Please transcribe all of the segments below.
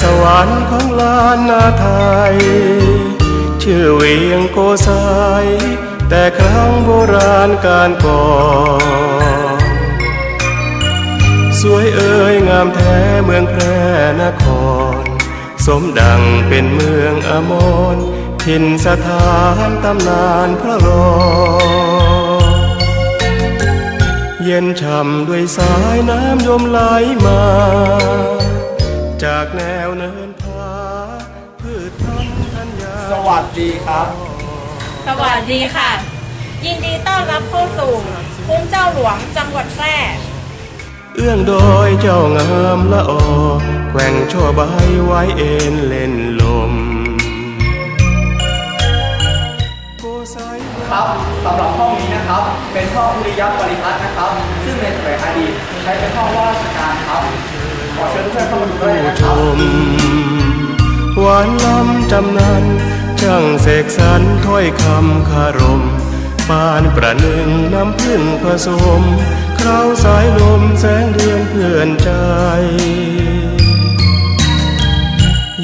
สวรรค์ของลานนาไทย ชื่อเวียงโกสายแต่ครั้งโบราณการก่อนสวยเอ่ยงามแท้เมืองแพร่นคร สมดังเป็นเมืองอมรถิ่นสถานตำนานพระรอ เย็นช่ำด้วยสายน้ำยมไหลมา จากแนวเนิน วัสดีครับ สวัสดีค่ะ ยินดีต้อนรับเข้าสู่คุ้มเจ้าหลวงจังหวัดแพร่เอื้องโดยเจ้างามละออแกว่งชั่วใบไว้เอ็นเล่นลมโกไซครับสำหรับห้องนี้นะครับ เป็นห้องวิริยะบริพัตรนะครับ ซึ่งในสมัยอดีตใช้เป็นห้องว่าราชการครับขอเชิญทุกท่านเข้ามาดูได้เลยนะคชรับมหวานล้ำจำนัน ช่างเสกสรรถ้อยคำคารม ปานประหนึ่งน้ำพึ่งผสมคราวสายลมแสงเดือนเพื่อนใจ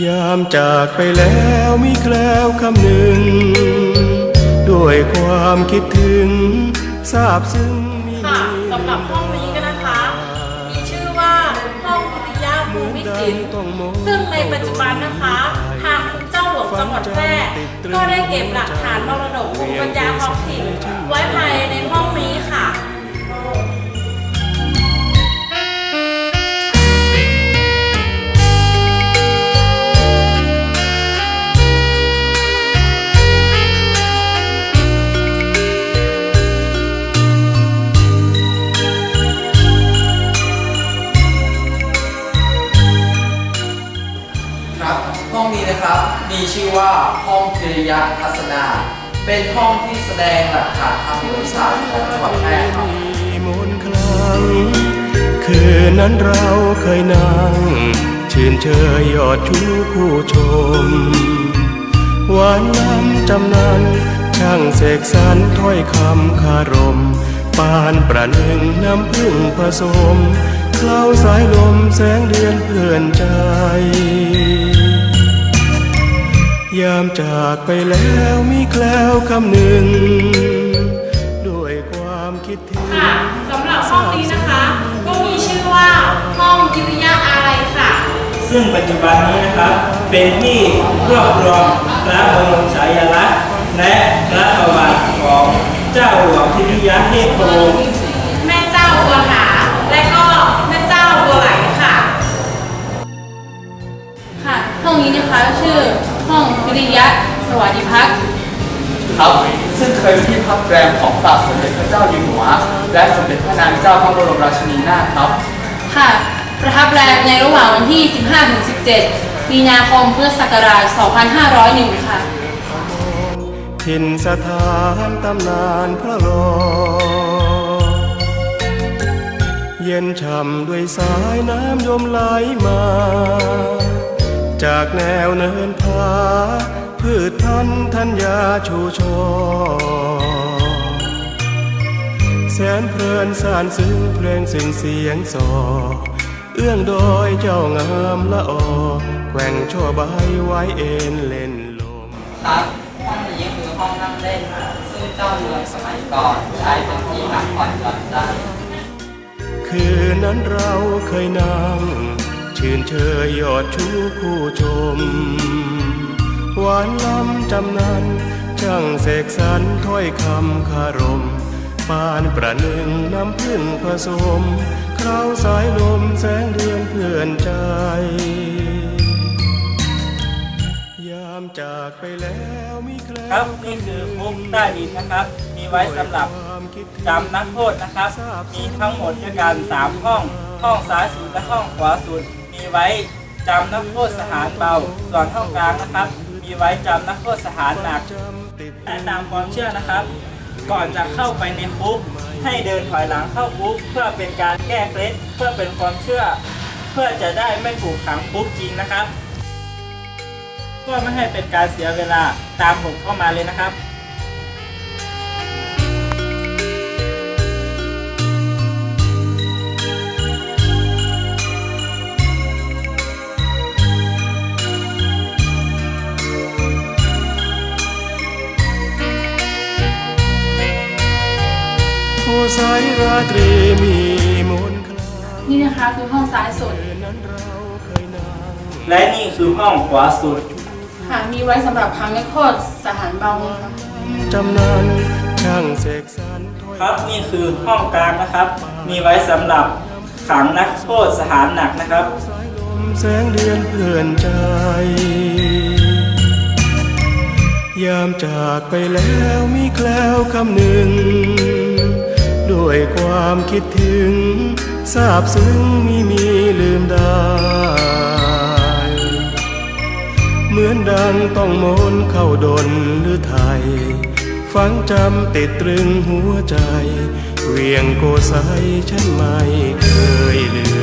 ยามจากไปแล้วมีแคล้วคำหนึ่ง ด้วยความคิดถึงทราบซึ้งมีค่ะสำหรับห้องนี้ก็นะคะ มีชื่อว่าห้องวิทยาภูมิศิลป์ซึ่งในปัจจุบันนะคะทางคุ้มเจังหวัดแพร่ก็ได้เก็บหลักฐานมรดกภูมิปัญญาท้องถิ่นไยะทัศนา เป็นห้องที่แสดงหลักฐานทางวิทยาศาสตร์ของจังหวัดแพร่ครับคืนนั้นเราเคยนั่งชื่นเชยยอดชูผู้ชมหวานล้ำจำนันช่างเสกสรรถ้อยคำคารม ปานประหนึ่งน้ำพึ่งผสม เคล้าสายลมแสงเดือนเพื่อนใจ ยามจากไปแล้วมีแคล้วคำหนึ่ง ด้วยความคิดถึงค่ะสำหรับห้องนี้นะคะ ก็มีชื่อว่าห้องวิทยาอะไรค่ะ ซึ่งปัจจุบันนี้นะครับ เป็นที่รวบรวมพระบรมฉายาลักษณ์และพระประวัติของเจ้าหลวงพิทยาเทพโพธิ์แม่เจ้าบัวหาและก็แม่เจ้าบัวไหลค่ะ ค่ะห้องนี้นะคะชื่อ ห้องวิริยะ สวัสดิพักษ์ครับซึ่งเคยเป็นที่พักแรมของพระบาทสมเด็จพระเจ้าอยู่หัว และสมเด็จพระนางเจ้าพระบรมราชินีนาถครับ ค่ะ ประทับแรมในระหว่างวันที่ 15-17 มีนาคมพุทธศักราช 2501 ค่ะ ถิ่นสถานตำนานพระรอเย็นช่ำด้วยสายน้ำยมไหลมา จากแนวเนินผาพืชพันธุ์ธัญญาชูชอแสนเพลินสานซึ้งเพลงสิ่งเสียงสอ เอื้องโดยเจ้างามละออแกว่งชั่วใบไว้เอ็นเล่นลมครับห้องนี้คือห้องนั่งเล่น ซึ่งเจ้าเรือนสมัยก่อนใช้เป็นที่พักผ่อนหย่อนใจคืนนั้นเราเคยนั่ง ชื่นเชยยอดชูผู้ชม หวานล้ำจำนันช่างเสกสรรถ้อยคำคารม ปานประหนึ่งน้ำพึ่งผสมคราวสายลมแสงเดือนเพื่อนใจ ยามจากไปแล้วมีแคลครับนี่คือคุกใต้ดินนะครับ มีไว้สำหรับจำนักโทษนะครับ มีทั้งหมดด้วยกัน3ห้อง ห้องซ้ายสุดและห้องขวาสุด มีไว้จำนักโทษสถานเบา ส่วนห้องกลางนะครับ มีไว้จำนักโทษสถานหนักแต่ตามความเชื่อนะครับ ก่อนจะเข้าไปในคุก ให้เดินถอยหลังเข้าคุก เพื่อเป็นการแก้เคล็ดเพื่อเป็นความเชื่อ เพื่อจะได้ไม่ถูกขังคุกจริงนะครับเพื่อไม่ให้เป็นการเสียเวลาตามผมเข้ามาเลยนะครับ สายราตรีมีมนต์คลานี่นะคะคือห้องซ้ายสุด นั้นเราเคยนั่งและนี่คือห้องขวาสุด ค่ะ มีไว้สำหรับขังนักโทษสถานเบานะคะจำนั้นช่างเสกสรรถ้อยครับนี่คือห้องกลางนะครับ มีไว้สำหรับขังนักโทษสถานหนักนะครับ สายลมแสงเดือนเพื่อนใจ ยามจากไปแล้วมีแคล้วคำหนึ่ง ด้วยความคิดถึงทราบซึ้งมีมีลืมได้ เหมือนดังต้องมนต์เข้าดนหรือไทย ฟังจำติดตรึงหัวใจ เวียงโกไซฉันไม่เคยลืม